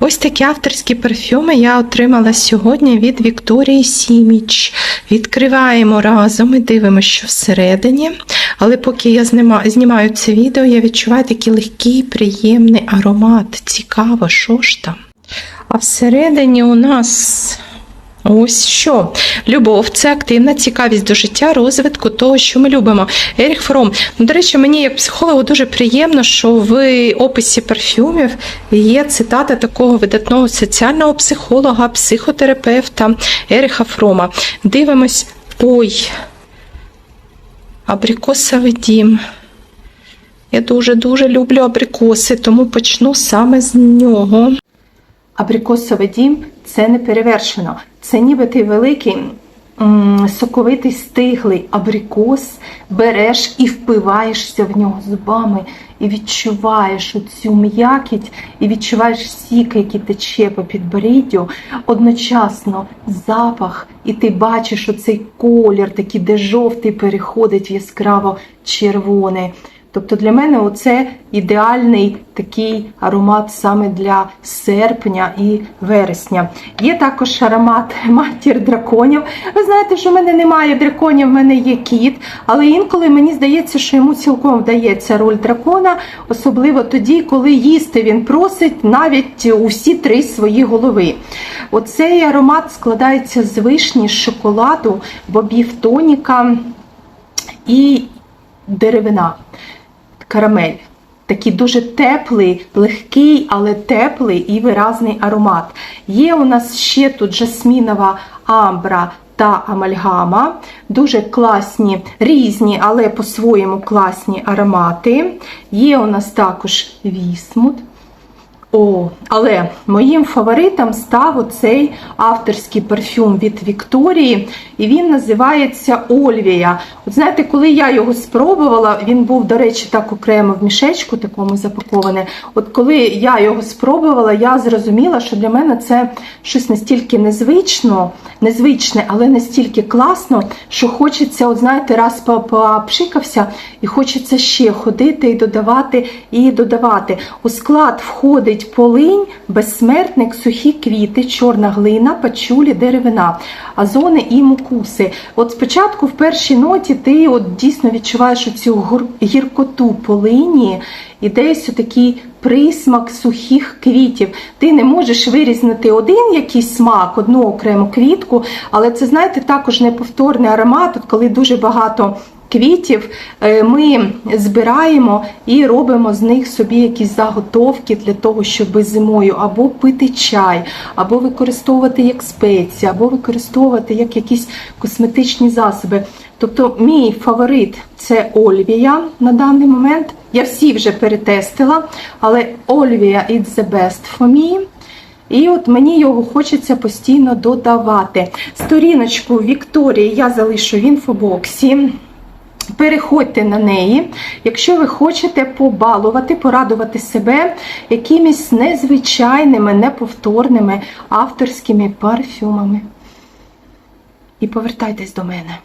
Ось такі авторські парфюми я отримала сьогодні від Вікторії Сіміч. Відкриваємо разом і дивимося, що всередині. Але поки я знімаю це відео, я відчуваю такий легкий, приємний аромат. Цікаво, що ж там. А всередині у нас Ось що. Любов це активна цікавість до життя, розвитку того, що ми любимо. Еріх Фром. Ну, до речі, мені як психологу дуже приємно, що в описі парфюмів є цитата такого видатного соціального психолога, психотерапевта Еріха Фрома. Дивимось. Ой. Абрикосовий дім. Я дуже-дуже люблю абрикоси, тому почну саме з нього. Абрикосовий дім це не перевершено. Це ніби ти великий соковитий стиглий абрикос береш і впиваєшся в нього зубами, і відчуваєш оцю м'якіть, і відчуваєш сік, який тече по підборіддю, одночасно запах, і ти бачиш оцей колір, такий, де жовтий переходить в яскраво червоний. Тобто для мене оце ідеальний такий аромат саме для серпня і вересня. Є також аромат матір драконів. Ви знаєте, що в мене немає драконів, в мене є кіт, але інколи мені здається, що йому цілком вдається роль дракона, особливо тоді, коли їсти він просить навіть усі три свої голови. Оцей аромат складається з вишні, з шоколаду, бобів тоніка і деревина карамель. Такий дуже теплий, легкий, але теплий і виразний аромат. Є у нас ще тут жасмінова амбра та амальгама. Дуже класні, різні, але по-своєму класні аромати. Є у нас також вісмут. О, але моїм фаворитом став оцей авторський парфюм від Вікторії, і він називається Ольвія. От знаєте, коли я його спробувала, він був, до речі, так окремо в мішечку такому запакований. От коли я його спробувала, я зрозуміла, що для мене це щось настільки незвично, незвичне, але настільки класно, що хочеться, от знаєте, раз попшикався, і хочеться ще ходити і додавати, і додавати. У склад входить полинь, безсмертник, сухі квіти, чорна глина, пачулі, деревина, азони і мукуси. От спочатку в першій ноті ти от дійсно відчуваєш оцю гіркоту полині і десь такий присмак сухих квітів. Ти не можеш вирізнити один якийсь смак, одну окрему квітку, але це, знаєте, також неповторний аромат, от коли дуже багато квітів е, ми збираємо і робимо з них собі якісь заготовки для того, щоб зимою або пити чай, або використовувати як спеції, або використовувати як якісь косметичні засоби. Тобто, мій фаворит це Ольвія на даний момент. Я всі вже перетестила, але Ольвія it's the best for me. І от мені його хочеться постійно додавати. Сторіночку Вікторії я залишу в інфобоксі. Переходьте на неї, якщо ви хочете побалувати, порадувати себе якимись незвичайними, неповторними авторськими парфюмами. І повертайтесь до мене.